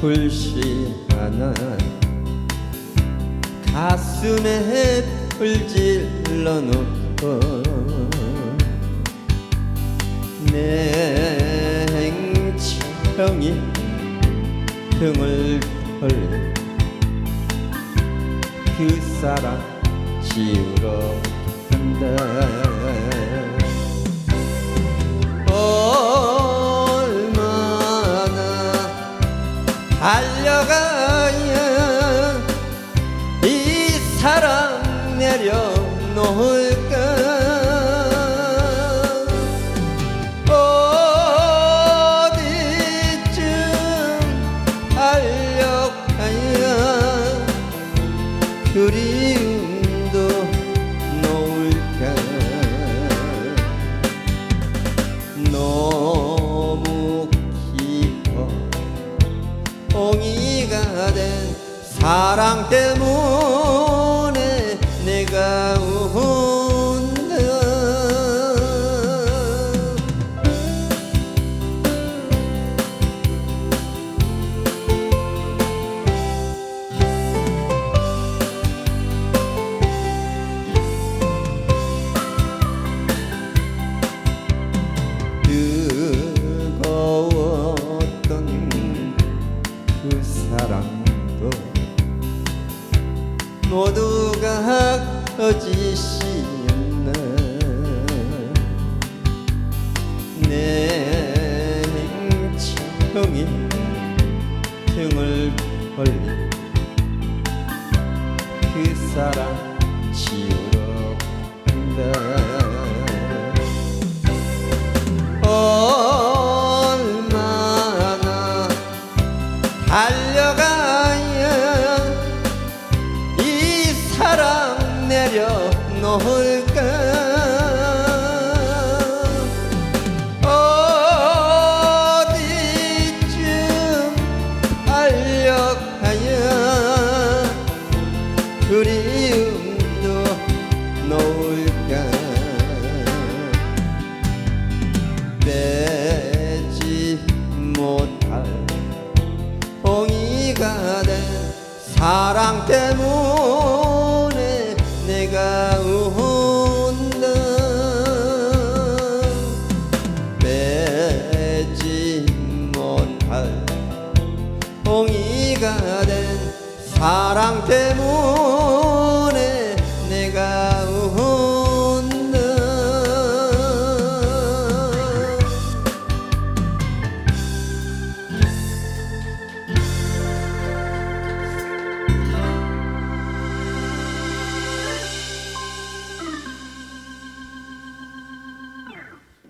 불시하나 가슴에 불 질러 놓고 내 행치형이 등을 돌려 그 사람 지우러 간다 달려가야 이 사랑 내려놓을까? 어디쯤 달려가야 그리움 된 사랑 때문에 도 모두가 거짓이었나 내 행치형이 등을 벌린 그 사랑 지우러 간다. 얼마나 달려가 내려놓을까? 어디쯤 달려가야 그리움도 놓을까? 빼지 못할 봉이가 된 사랑 때 못할